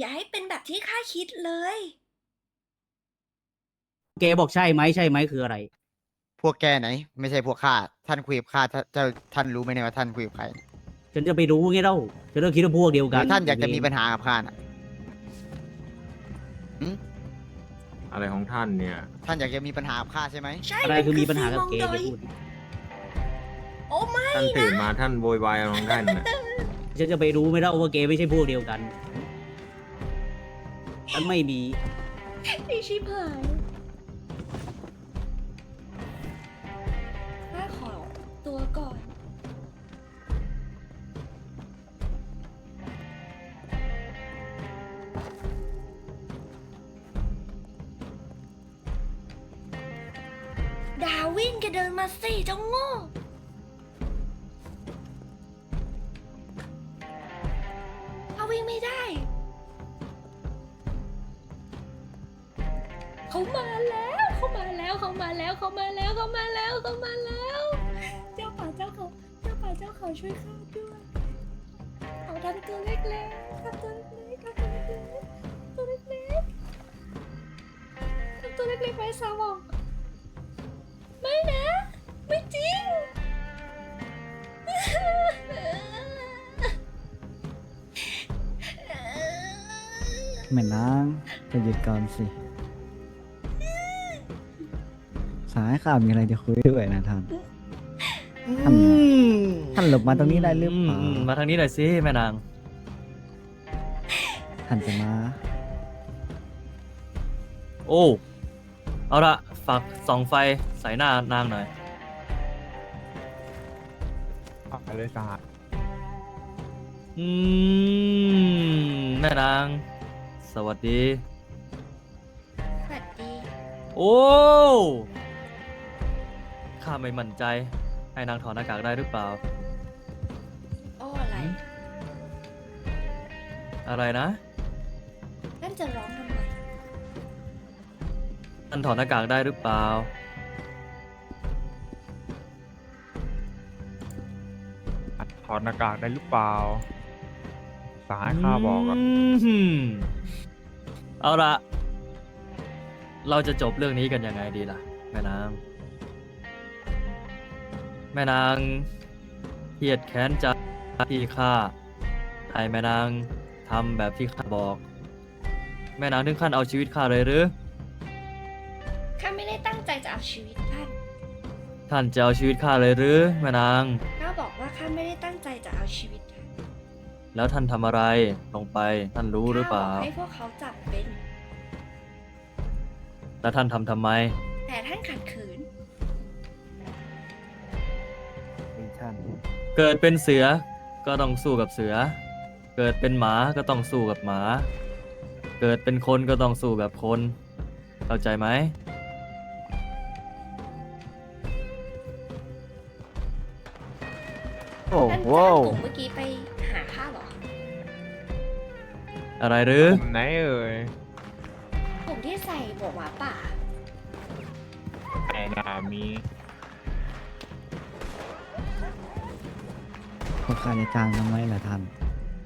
อย่าให้เป็นแบบที่ข้าคิดเลยเกบอกใช่ไหมใช่ไหมคืออะไร พวกแกไหน ไม่ใช่พวกข้าท่านคุยกับข้าท่านเจ้าท่านรู้ไหมเนี่ยว่าท่านคุยกับใครฉันจะไปรู้ไงเล่าฉันก็คิดว่าพวกเดียวหกัรืนอท่านอยากจะมีปัญหากับข้าน่ะอะไรของท่านเนี่ย ท่านอยากจะมีปัญหากับข้าใช่ไหมใช่อะไรคือมีปัญหากับเกซีมองเดี๋ยวโดยพูดโอ้ไม่ท่านตื่นมาท่านโวยวายอะไรของท่านนะฉันจะไปรู้ไหมเล่าว่าเกไม่ใช่พวกเดียวกัน ฉันไม่มีไอชิบหายข้าขอตัวก่อน ดาวินแกเดินมาสิเจ้าโง่ ถ้าวิ่งไม่ได้ เขามาแล้วเขามาแล้วเขามาแล้วเขามาแล้วเขามาแล้วเขามาแล้ว เจ้าป่าเจ้าเขาเจ้าป่าเจ้าเขาช่วยข้าด้วยเขาทำตัวเล็กๆทำตัวเล็กๆทำตัวเล็กๆตัวเล็กๆทำตัวเล็กๆไว้สาวองไม่นะ ไม่จริงแม่นางจะหยุดก่อนสิายข่าวมีอะไรจะคุยด้วยนะท่านท่านท่านหลบมาตรงนี้ได้หรือเปล่ามมาทางนี้หน่อยสิแม่นาง ท่านจะมา โอ้ เอาละฝากส่องไฟใส่หน้านางหน่อย ไปเลยสหายอืม แม่นาง สวัสดี สวัสดี โอ้ ข้าไม่มั่นใจ ให้นางถอดหน้ากากได้หรือเปล่าโอ้อะไร อะไรนะนั่นจะร้องทำไม ท่านถอดหน้ากากได้หรือเปล่าถอดหน้ากากได้หรือเปล่า สายข้าบอกอะมเอาละเราจะจบเรื่องนี้กันยังไงดีล่ะ แม่นาง แม่นางเครียดแค้นใจที่ข้าให้แม่นางทำแบบที่ข้าบอก แม่นางถึงขั้นเอาชีวิตข้าเลยหรือ ข้าไม่ได้ตั้งใจจะเอาชีวิตท่านท่านจะเอาชีวิตข้าเลยหรือ แม่นาง ข้าบอกว่าข้าไม่ได้ตั้งใจจะเอาชีวิตท่านแล้วท่านทำอะไรลงไปท่านรู้หรือเปล่า ข้บกให้พวกเขาจับเป็น แล้วท่านทำทำไม แต่ท่านขัดขืน เกิดเป็นเสือก็ต้องสู้กับเสือ เกิดเป็นหมาก็ต้องสู้กับหมา เกิดเป็นคนก็ต้องสู้แบบคน เข้าใจไหม โอ้ท่านโหจ้างกลุ่มเมื่อกี้ไปหาข้าเหรอ อะไรหรือกลุ่มไหนเอ่ยกลุ่มที่ใส่หมวกหมาป่าไหนน่ามี พวกข้าจะจ้างทำไมล่ะท่าน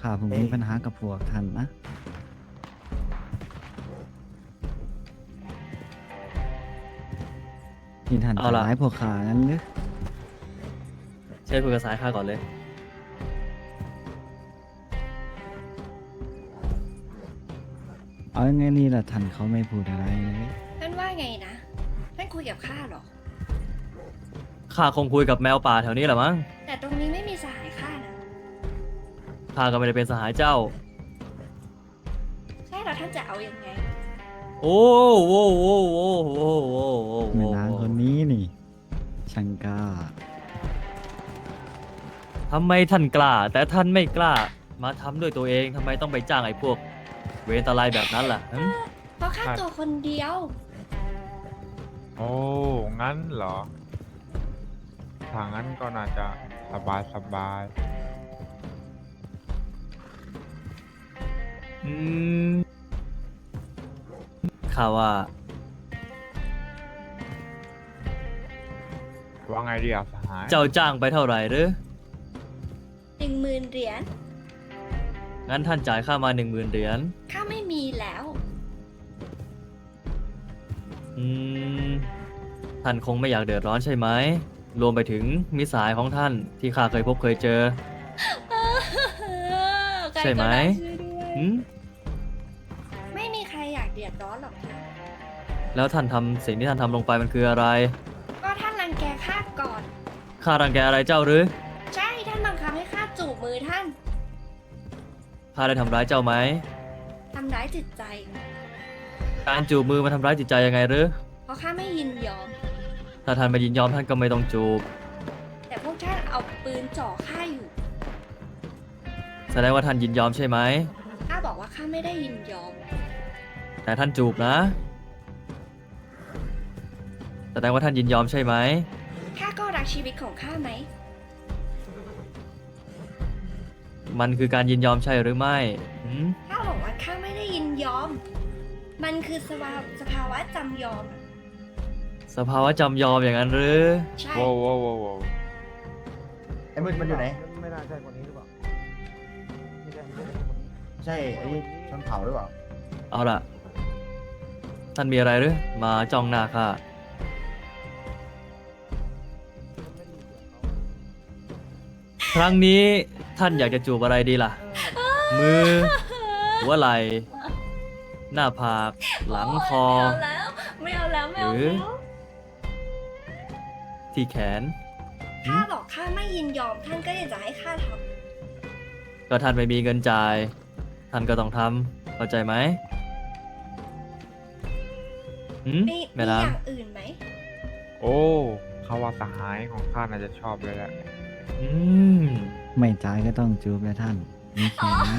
ข้าผมมีปัญหากับพวกท่านนะนี่ท่านเอาจะล่ะ ร้ายพวกข้างั้นหรือใช้คุยกับสายข้าก่อนเลย เอายังไงนี่ล่ะท่านเขาไม่พูดอะไรเลย ท่านว่าไงนะท่านคุยกับข้าเหรอ ข้าคงคุยกับแมวป่าแถวนี้แหละมั้ง แต่ตรงนี้ไม่มีสหายข้านะ ข้าก็ไม่ได้เป็นสหายเจ้า ใช่แล้วท่านจะเอายังไง โอ้โว้โว้โว้โว้โว้โว้แม่นางคนนี้นี่ช่างกล้าทำไมท่านกล้า แต่ท่านไม่กล้า มาทำด้วยตัวเองทำไมต้องไปจ้างไอ้พวก เวรตาลายแบบนั้นล่ะหึเพราะข้าตัวคนเดียว โอ้ งั้นเหรอทางนั้นก็น่าจะสบายสบาย อืมข้าว่า ว่าไงดีอะสหายเจ้าจ้างไปเท่าไหร่หรือ หนึ่งหมื่นเหรียญงั้นท่านจ่ายค่ามาหนึ่งหมื่นเหรียญ ข้าไม่มีแล้ว อืม ท่านคงไม่อยากเดือดร้อนใช่ไหม รวมไปถึงมิตรสหายของท่านที่ข้าเคยพบเคยเจอ ใช่ไหม ใครก็ด้ช่วยด้วย หืมไม่ ดือดร้อนหรอกค่ะแล้วท่านทำสิ่งที่ท่านทำลงไปมันคืออะไร ก็ท่านรังแกข้าก่อน ข้ารังแกอะไรเจ้าหรือ ใช่ท่านบังคับให้ข้าจูบมือท่านข้าได้ทำร้ายเจ้าไหม ทำร้ายจิตใจ การจูบมือมันทำร้ายจิตใจยังไงหรือ เพราะข้าไม่ยินยอม ถ้าท่านไม่ยินยอมท่านก็ไม่ต้องจูบ แต่พวกท่านเอาปืนจ่อข้าอยู่แสดงว่าท่านยินยอมใช่ไหม ข้าบอกว่าข้าไม่ได้ยินยอม แต่ท่านจูบนะ แสดงว่าท่านยินยอมใช่ไหม ข้าก็รักชีวิตของข้าไหม มันคือการยินยอมใช่หรือไม่หืมข้าบอกว่าข้าไม่ได้ยินยอม มันคือสภาวสภาวะจำยอมอะสภาวะจำยอมอย่างนั้นหรือ ใช่โว้วโว้วโว้วโว้วไอ้มืดมันอยู่ไหน ไม่น่าใช่คนนี้หรือเปล่าไม่ใช่ไม่ใช่คนนี้ใช่ไอ้นี่ชนเผาหรือเปล่า เอาล่ะ ท่านมีอะไรหรือ มาจ้องหน้าข้าครั้งนี้ท่านอยากจะจูบอะไรดีล่ะ มือ หัวไหล่ หน้าผาก หลังคอ ไม่เอาแล้ว ไม่เอาแล้วไม่เอาหรือแล้วที่แขนข้าบอกข้าไม่ยินยอมท่านก็ยังจะให้ข้าทก็ท่านไม่มีเงินจ่าย ท่านก็ต้องทำเข้าใจไหม หืมำมีแม่มีนางอย่างอื่นไหมโอ้เขาว่าสหายของข้าน่าจะชอบเลยแหละ อืม ไม่จ่ายก็ต้องจูบนะท่านมีแขนนะ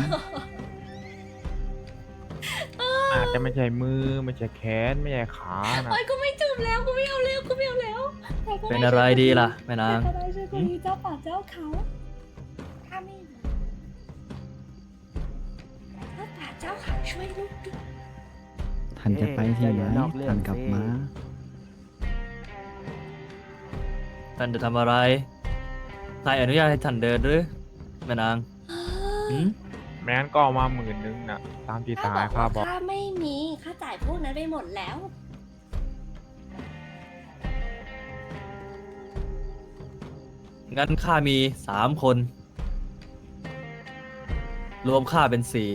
อาจจะไม่ใช่มือไม่ใช่แขนไม่ใช่ขานะโอ้ยกูไม่จูบแล้วกูไม่เอาแล้วกูไม่เอาแล้วแต่ก็ม่เป็นอะไรดีล่ะแม่นาง แต่ก็ได้ช่วยคนนี้เจ้าป่าเจ้าเขาข้าไม่รู้เจ้าป่าเจ้าเขาช่วยลูกด้วย ท่านจะไปที่ไหนท่านกลับมา ท่านจะทำอะไรใครอนุญาตให้ท่านเดินหรือแม่นางหืมแม้งั้นก็เอามาหมื่นนึงนะตามที่สข้าหายบข้าอกบอว่ากข้าไม่มีข้าจ่ายพวกนั้นไปหมดแล้ว งั้นข้ามีสามคน รวมค่าเป็นสี่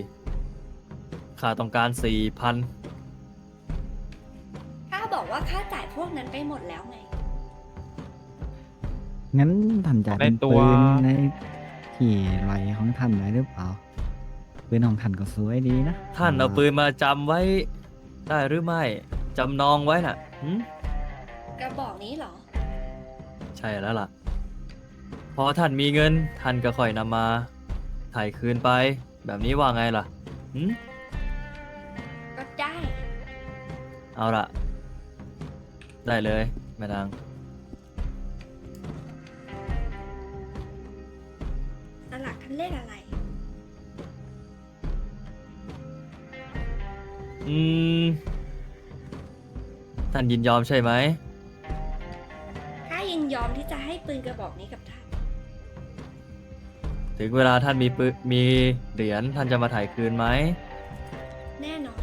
ข้าต้องการสี่พันข้า บอกว่าข้าจ่ายพวกนั้นไปหมดแล้วไง งั้นท่านจะเป็นในตัว ปืนในที่ไหลของท่านไหนหรือเปล่าปืนของท่านก็สวยดีนะท่านเอาปืนมาจำไว้ได้หรือไม่จำนองไว้น่ะหืมกระบอกนี้เหรอ ใช่แล้วล่ะ พอท่านมีเงิน ท่านก็ค่อยนำมาถ่ายคืนไป แบบนี้ว่าไงล่ะหืมก็ได้ เอาล่ะ ได้เลยแม่นางสลักท่านเลขอะไร อืม ท่านยินยอมใช่ไหมข้ายินยอมที่จะให้ปืนกระบอกนี้กับท่าน ถึงเวลาท่านมีปืมีเหรียญท่านจะมาถ่ายคืนไหม แน่นอน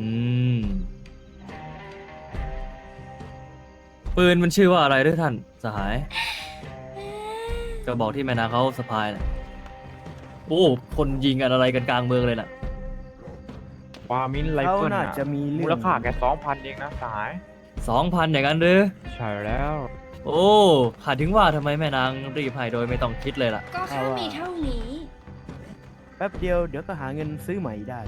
อืม ปืนมันชื่อว่าอะไรด้วยท่านสหายกระบอกที่แม่นางเขาสะพายน่ะโอ้คนยิงกันอะไรกันกลางเมืองเลยน่ะ วามินไรเขาเฟิลน่าน่ะจะมีเรื่องมูลค่าแค่สองพันเองนะสหาย สองพันอย่างนั้นหรือ ใช่แล้ว โอ้ขาดถึงว่าทำไมแม่นางรีบให้โดยไม่ต้องคิดเลยล่ะ ก็ข้ามีเท่านี้ แป๊บเดียวเดี๋ยวก็หาเงินซื้อใหม่ได้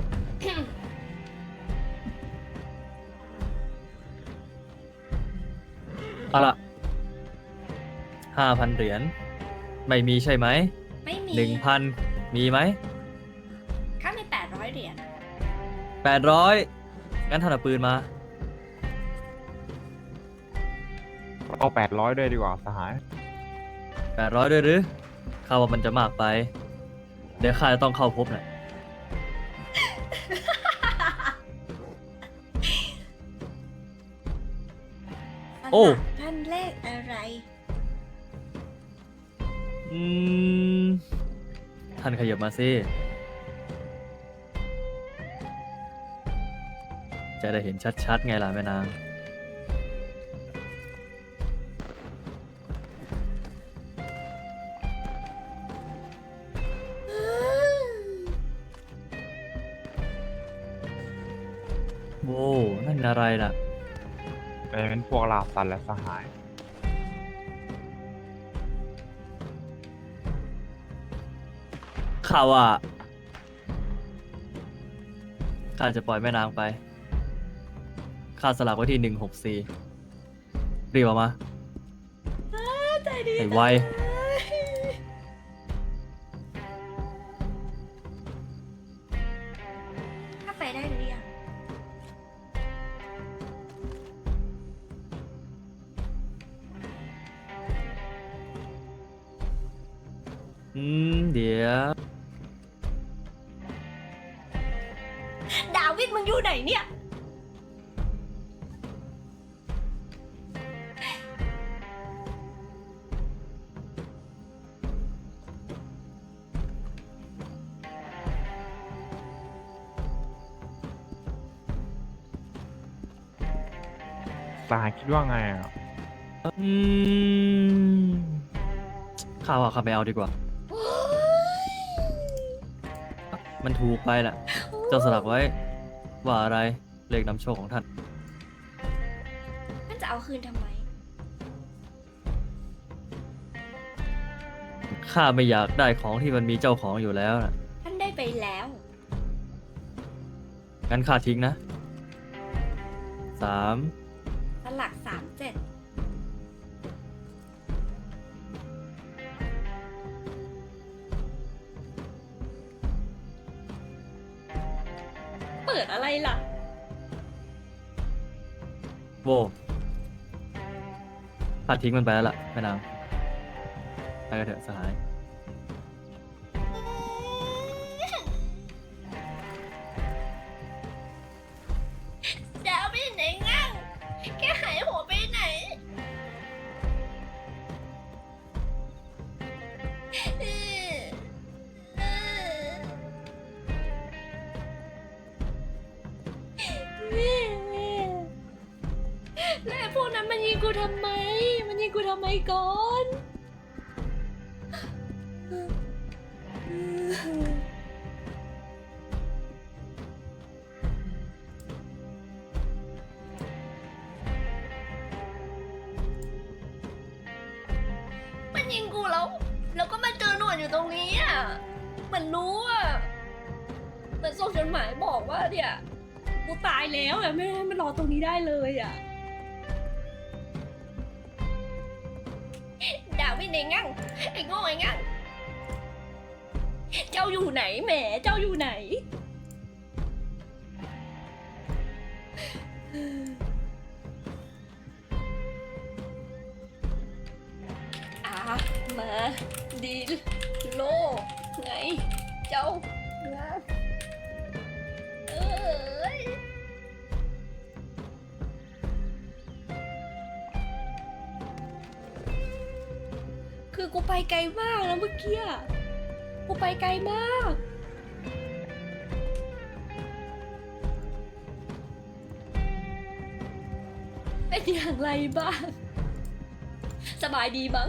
เอาละห้าพันเหรียญไม่มีใช่ไหมไม่มีหนึ่งพันมีไหมข้ามีแปดร้อยเหรียญแปดร้อยงั้นท่านเอาปืนมา เอาแปดร้อยด้วยดีกว่าสหาย แปดร้อยด้วยหรือข้าว่ามันจะมากไป เดี๋ยวข้าจะต้องเข้าพบน่ะโอ้สลักท่าน เลขอะไร อืม ท่านขยับมาสิ จะได้เห็นชัดๆ ไงล่ะแม่นาง เป็นพวกลาสันและสหาย ข่าวอะข้าจะปล่อยแม่นางไป ข้าสลักไว้ที่หนึ่งหกสี่รีบออกมา ใจดีไอ้ไวถ้า อืม เดี๋ยว ดาวิดมึงอยู่ไหนเนี่ย สหายคิดว่าไงอะ อืมข้าว่าข้าไม่เอาดีกว่า มันถูกไปแหละเจ้าสลักไว้ ว่าอะไรเลขนำโชคของท่าน มันจะเอาคืนทำไม ข้าไม่อยากได้ของที่มันมีเจ้าของอยู่แล้วนะท่านได้ไปแล้ว งั้นข้าทิ้งนะสามสลักสามเจ็ด ล่ะโวตัดทิ้งมันไปแล้วล่ะแม่นางไปกันเถอะสหาย ไมก่อนมันยิงกูแล้ว แล้วก็มาเจอหนวดอยู่ตรงนี้อะ มันรู้อะ มันส่งจดหมายบอกว่าเนี่ย กูตายแล้วอะไม่ให้มันรอตรงนี้ได้เลยอะ ด่าไม่ได้งั่งไอ้โง่ไอ้งั่งเจ้าอยู่ไหนแหมเจ้าอยู่ไหนอะมาดีโกูไปไกลมากแล้วเมื่อกี้กูไปไกลมาก เป็นอย่างไรบ้าง สบายดีบ้าง